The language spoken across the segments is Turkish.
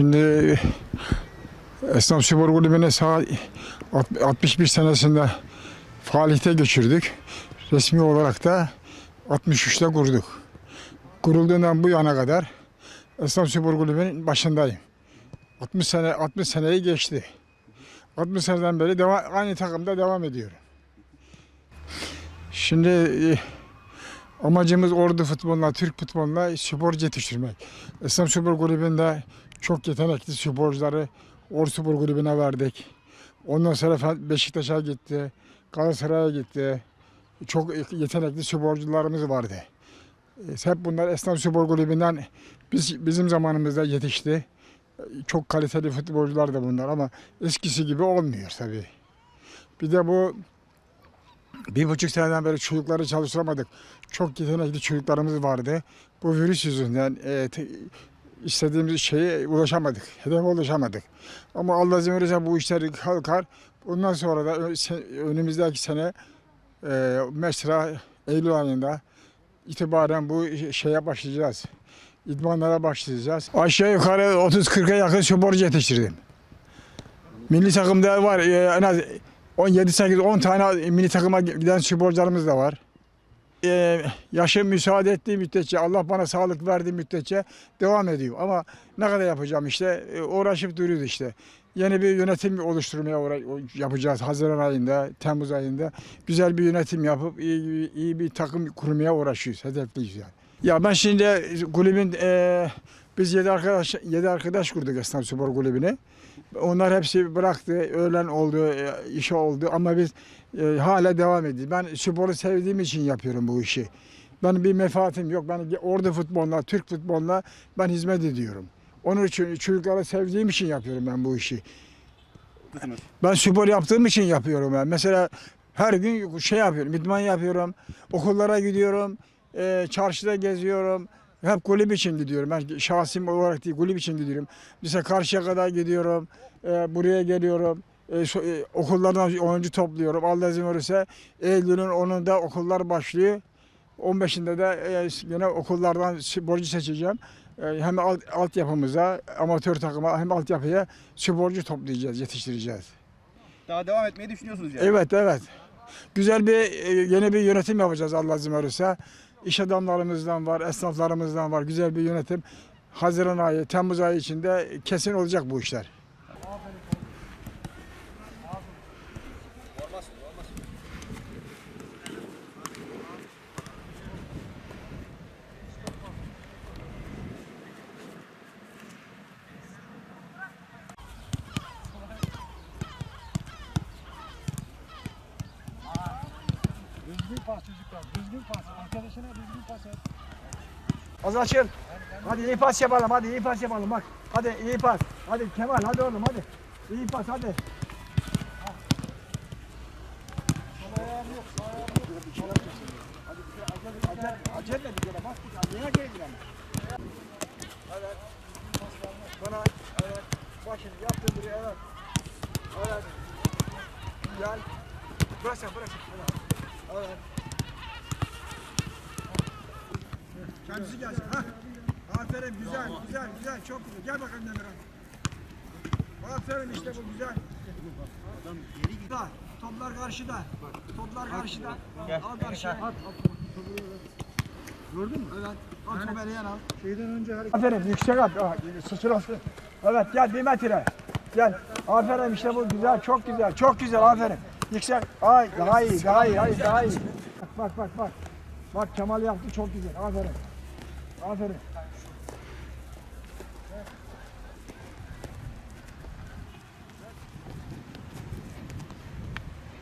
Şimdi Esnaf Spor Kulübü'ne sağ 61 senesinde faaliyete geçirdik. Resmi olarak da 63'te kurduk. Kurulduğundan bu yana kadar Esnaf Spor Kulübü'nün başındayım. 60 sene 60 seneyi geçti. 60 seneden beri devam, aynı takımda devam ediyorum. Şimdi e, amacımız ordu futboluna, Türk futboluna sporcu yetiştirmek. Esnaf Spor Kulübü'nde çok yetenekli sporcuları Ordu Spor Kulübü'ne verdik. Ondan sonra Beşiktaş'a gitti, Galatasaray'a gitti. Çok yetenekli sporcularımız vardı. E, Hep bunlar Esnaf Spor Kulübü'nden biz, bizim zamanımızda yetişti. E, Çok kaliteli futbolcular da bunlar ama eskisi gibi olmuyor tabii. Bir de bu bir buçuk seneden beri çocukları çalıştıramadık. Çok yetenekli çocuklarımız vardı. Bu virüs yüzünden e, te- istediğimiz şeye ulaşamadık. Hedefe ulaşamadık. Ama Allah izin verirse bu işler kalkar. Bundan sonra da önümüzdeki sene e, mesela Eylül ayında itibaren bu şeye başlayacağız. İdmanlara başlayacağız. Aşağı yukarı 30-40'a yakın sporcu yetiştirdim. Milli takımda var e, en az 17-8-10 tane milli takıma giden sporcularımız da var. Ee, yaşım müsaade ettiği müddetçe, Allah bana sağlık verdiği müddetçe devam ediyor. Ama ne kadar yapacağım işte, e, uğraşıp duruyoruz işte. Yeni bir yönetim oluşturmaya yapacağız Haziran ayında, Temmuz ayında. Güzel bir yönetim yapıp iyi, iyi bir takım kurmaya uğraşıyoruz, hedefliyiz yani. Ya ben şimdi kulübün, e, biz 7 arkadaş, 7 arkadaş kurduk Esnaf Spor Kulübü'nü. Onlar hepsi bıraktı, öğlen oldu, e, işe oldu ama biz e, hala devam ediyoruz. Ben sporu sevdiğim için yapıyorum bu işi. Ben bir menfaatim yok. Ben orada futboluna, Türk futboluna ben hizmet ediyorum. Onun için çocuklara sevdiğim için yapıyorum ben bu işi. Ben spor yaptığım için yapıyorum ben. Mesela her gün şey yapıyorum, idman yapıyorum, okullara gidiyorum, e, çarşıda geziyorum. Hep kulüp için gidiyorum. Ben şahsim olarak değil, kulüp için gidiyorum. Mesela karşıya kadar gidiyorum, e, buraya geliyorum. E, so- e, okullardan oyuncu topluyorum. Allah izin verirse Eylül'ün 10'unda okullar başlıyor. 15'inde de e, yine okullardan sporcu seçeceğim. E, hem alt, altyapımıza, amatör takıma hem altyapıya sporcu toplayacağız, yetiştireceğiz. Daha devam etmeyi düşünüyorsunuz yani. Evet, evet. Güzel bir e, yeni bir yönetim yapacağız Allah izin verirse. İş adamlarımızdan var, esnaflarımızdan var. Güzel bir yönetim. Haziran ayı, Temmuz ayı içinde kesin olacak bu işler. Düzgün pas çocuklar. Düzgün pas. Arkadaşına düzgün pas et. Az açıl. Hadi iyi pas yapalım, hadi iyi pas yapalım bak. Hadi iyi pas. Hadi Kemal, hadi oğlum hadi. İyi pas hadi. Acele, bir kere kere. Niye geldin ama? Evet. Bana evet. Bak şimdi yaptığın biri evet. Evet. Gel. Bırak sen bırak sen. Evet. Kendisi gelsin. Ha. Aferin güzel güzel güzel çok güzel. Gel bakalım Demirhan. Aferin işte bu güzel. Da, Toplar karşıda. Toplar karşıda. Al karşıya. At, Gördün mü? Evet. Al topu eleyen al. Şeyden önce hareket. Aferin yüksek at. Sıçrası. Evet gel bir metre. Gel. Aferin işte bu güzel çok güzel çok güzel aferin. Yüksek. Ay daha iyi daha iyi ay, daha iyi. Bak bak bak bak. Bak Kemal yaptı çok güzel aferin. Aferin.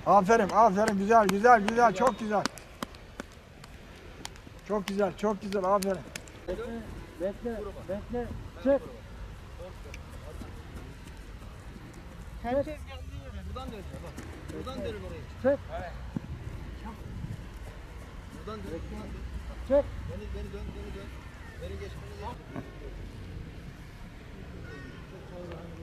Aferin, aferin, güzel, güzel, güzel, çok güzel. Çok güzel, çok güzel, aferin. Bekle. Bekle. Çık. Buradan dön ya bak. Buradan dönün oraya. Çek. Evet. Buradan dön. Buradan dön. Çek. Beni, beni dön, beni dön. Beni geçmeni geç. Çok